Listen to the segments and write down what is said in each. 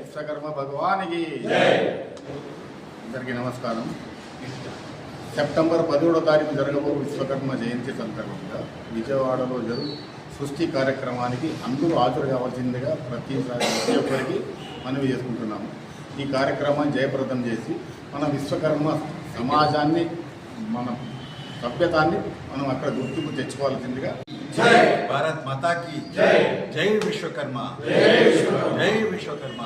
విశ్వకర్మ భగవానికి. అందరికీ నమస్కారం. సెప్టెంబర్ పదిహేడో తారీఖు జరగబో విశ్వకర్మ జయంతి సందర్భంగా విజయవాడలో జరుగు సృష్టి కార్యక్రమానికి అందరూ హాజరు కావాల్సిందిగా ప్రతిసారి ప్రతి ఒక్కరికి మనవి చేసుకుంటున్నాము. ఈ కార్యక్రమాన్ని జయప్రదం చేసి మన విశ్వకర్మ సమాజాన్ని మన సభ్యతాన్ని మనం అక్కడ గుర్తింపు తెచ్చుకోవాల్సిందిగా భారత్ మాతా की జై. విశ్వకర్మ. జై విశ్వకర్మ.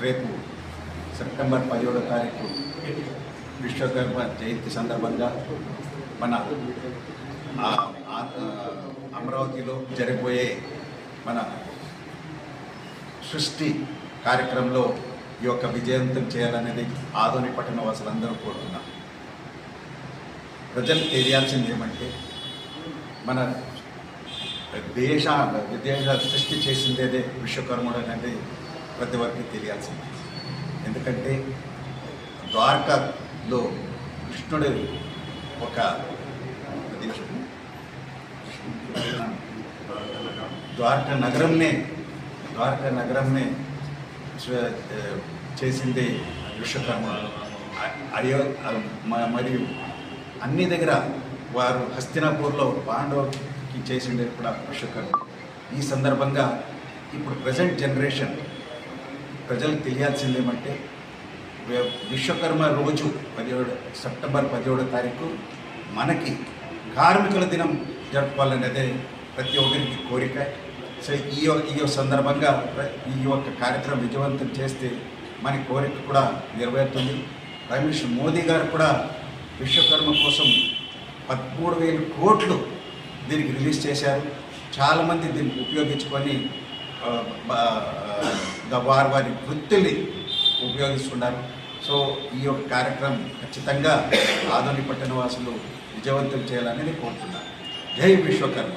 రేపు సెప్టెంబర్ పదిహేడో తారీఖు విశ్వకర్మ జయంతి సందర్భంగా మన అమరావతిలో జరిగిపోయే మన సృష్టి కార్యక్రమంలో ఈ యొక్క విజయవంతం చేయాలనేది ఆధునిక పట్టణ వాసులందరూ కోరుతున్నారు ప్రజలు తెలియాల్సింది ఏమంటే మన దేశ విదేశ సృష్టి చేసిందేదే విశ్వకర్ముడు అనేది ప్రతి ఒక్కరికి తెలియాల్సింది. ఎందుకంటే ద్వారకలో కృష్ణుడు ఒక ద్వారక నగరంనే ద్వారక నగరంనే చేసింది విశ్వకర్మ అయో మరియు అన్ని దగ్గర వారు హస్తినాపూర్లో పాండవకి చేసిండే కూడా విశ్వకర్మ ఈ సందర్భంగా ఇప్పుడు ప్రజెంట్ జనరేషన్ ప్రజలకు తెలియాల్సింది ఏమంటే విశ్వకర్మ రోజు పదిహేడు సెప్టెంబర్ పదిహేడో తారీఖు మనకి కార్మికుల దినం జరుపుకోవాలనేదే ప్రతి ఒక్కరికి కోరిక. సో ఈ ఈ సందర్భంగా ఈ యొక్క కార్యక్రమం విజయవంతం చేస్తే మన కోరిక కూడా నెరవేరుతుంది. ప్రైమ్ మినిస్టర్ మోదీ గారు కూడా విశ్వకర్మ కోసం పదమూడు వేల కోట్లు దీనికి రిలీజ్ చేశారు. చాలామంది దీన్ని ఉపయోగించుకొని వారి వారి వృత్తిని ఉపయోగిస్తున్నారు. సో ఈ యొక్క కార్యక్రమం ఖచ్చితంగా ఆధునిక పట్టణ వాసులు విజయవంతం చేయాలని కోరుతున్నాను. జై విశ్వకర్మ.